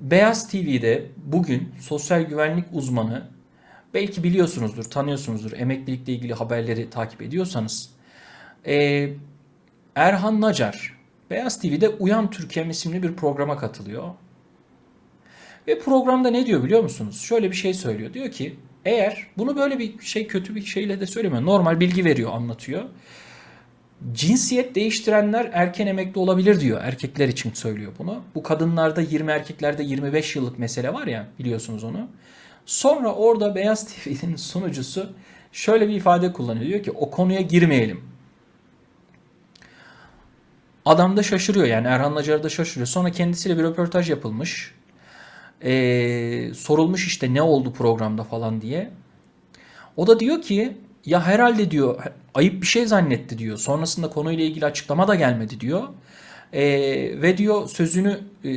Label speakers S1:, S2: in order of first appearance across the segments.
S1: Beyaz TV'de bugün sosyal güvenlik uzmanı belki biliyorsunuzdur, tanıyorsunuzdur emeklilikle ilgili haberleri takip ediyorsanız. Ee, Erhan Nacar Beyaz TV'de Uyan Türkiye isimli bir programa katılıyor. Ve programda ne diyor biliyor musunuz? Şöyle bir şey söylüyor. Diyor ki eğer bunu böyle bir şey kötü bir şeyle de söylemiyor. Normal bilgi veriyor, anlatıyor. Cinsiyet değiştirenler erken emekli olabilir diyor. Erkekler için söylüyor bunu. Bu kadınlarda 20 erkeklerde 25 yıllık mesele var ya biliyorsunuz onu. Sonra orada Beyaz TV'nin sunucusu şöyle bir ifade kullanıyor. Diyor ki o konuya girmeyelim. Adam da şaşırıyor yani Erhan Nacar da şaşırıyor. Sonra kendisiyle bir röportaj yapılmış. Ee, sorulmuş işte ne oldu programda falan diye. O da diyor ki ya herhalde diyor ayıp bir şey zannetti diyor. Sonrasında konuyla ilgili açıklama da gelmedi diyor. Ee, ve diyor sözünü e,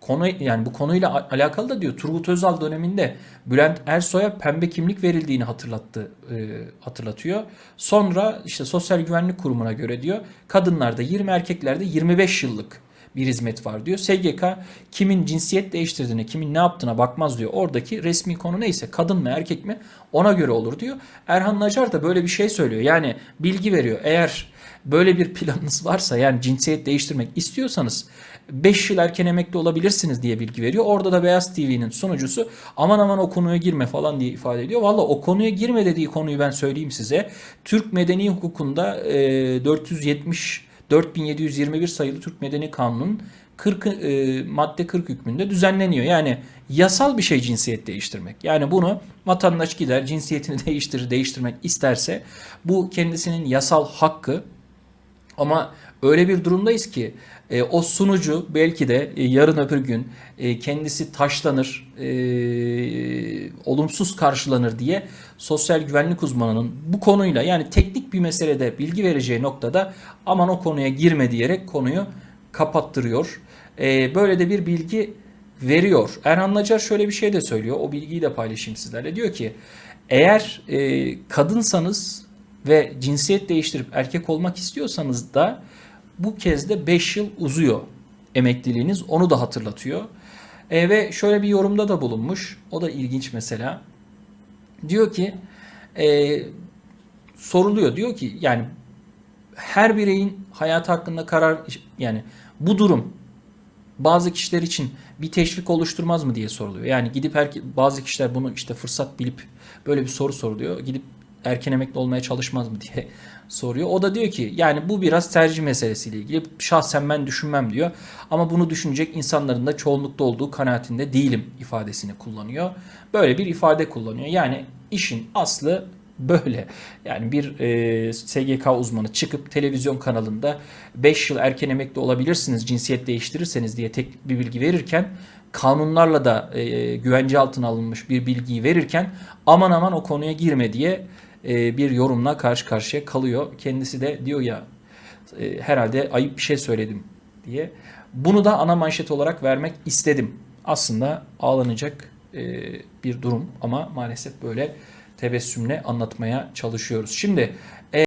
S1: konu yani bu konuyla alakalı da diyor Turgut Özal döneminde Bülent Ersoy'a pembe kimlik verildiğini hatırlattı e, hatırlatıyor. Sonra işte Sosyal Güvenlik Kurumu'na göre diyor kadınlarda 20 erkeklerde 25 yıllık bir hizmet var diyor. SGK kimin cinsiyet değiştirdiğine, kimin ne yaptığına bakmaz diyor. Oradaki resmi konu neyse kadın mı erkek mi ona göre olur diyor. Erhan Nacar da böyle bir şey söylüyor. Yani bilgi veriyor. Eğer böyle bir planınız varsa yani cinsiyet değiştirmek istiyorsanız 5 yıl erken emekli olabilirsiniz diye bilgi veriyor. Orada da Beyaz TV'nin sunucusu aman aman o konuya girme falan diye ifade ediyor. Valla o konuya girme dediği konuyu ben söyleyeyim size. Türk Medeni Hukukunda e, 470 4721 sayılı Türk Medeni Kanunu'nun 40 e, madde 40 hükmünde düzenleniyor. Yani yasal bir şey cinsiyet değiştirmek. Yani bunu vatandaş gider cinsiyetini değiştirir, değiştirmek isterse bu kendisinin yasal hakkı. Ama öyle bir durumdayız ki e, o sunucu belki de e, yarın öbür gün e, kendisi taşlanır, e, olumsuz karşılanır diye sosyal güvenlik uzmanının bu konuyla yani teknik bir meselede bilgi vereceği noktada aman o konuya girme diyerek konuyu kapattırıyor. E, böyle de bir bilgi veriyor. Erhan Nacar şöyle bir şey de söylüyor. O bilgiyi de paylaşayım sizlerle. Diyor ki eğer e, kadınsanız ve cinsiyet değiştirip erkek olmak istiyorsanız da bu kez de 5 yıl uzuyor emekliliğiniz. Onu da hatırlatıyor. E, ve şöyle bir yorumda da bulunmuş. O da ilginç mesela. Diyor ki e, soruluyor. Diyor ki yani her bireyin hayatı hakkında karar yani bu durum bazı kişiler için bir teşvik oluşturmaz mı diye soruluyor. Yani gidip herke, bazı kişiler bunu işte fırsat bilip böyle bir soru soruluyor. Gidip erken emekli olmaya çalışmaz mı diye soruyor. O da diyor ki yani bu biraz tercih meselesiyle ilgili. Şahsen ben düşünmem diyor. Ama bunu düşünecek insanların da çoğunlukta olduğu kanaatinde değilim ifadesini kullanıyor. Böyle bir ifade kullanıyor. Yani işin aslı böyle. Yani bir e, SGK uzmanı çıkıp televizyon kanalında 5 yıl erken emekli olabilirsiniz cinsiyet değiştirirseniz diye tek bir bilgi verirken kanunlarla da e, güvence altına alınmış bir bilgiyi verirken aman aman o konuya girme diye e, bir yorumla karşı karşıya kalıyor. Kendisi de diyor ya e, herhalde ayıp bir şey söyledim diye. Bunu da ana manşet olarak vermek istedim. Aslında ağlanacak e, bir durum ama maalesef böyle tebessümle anlatmaya çalışıyoruz. Şimdi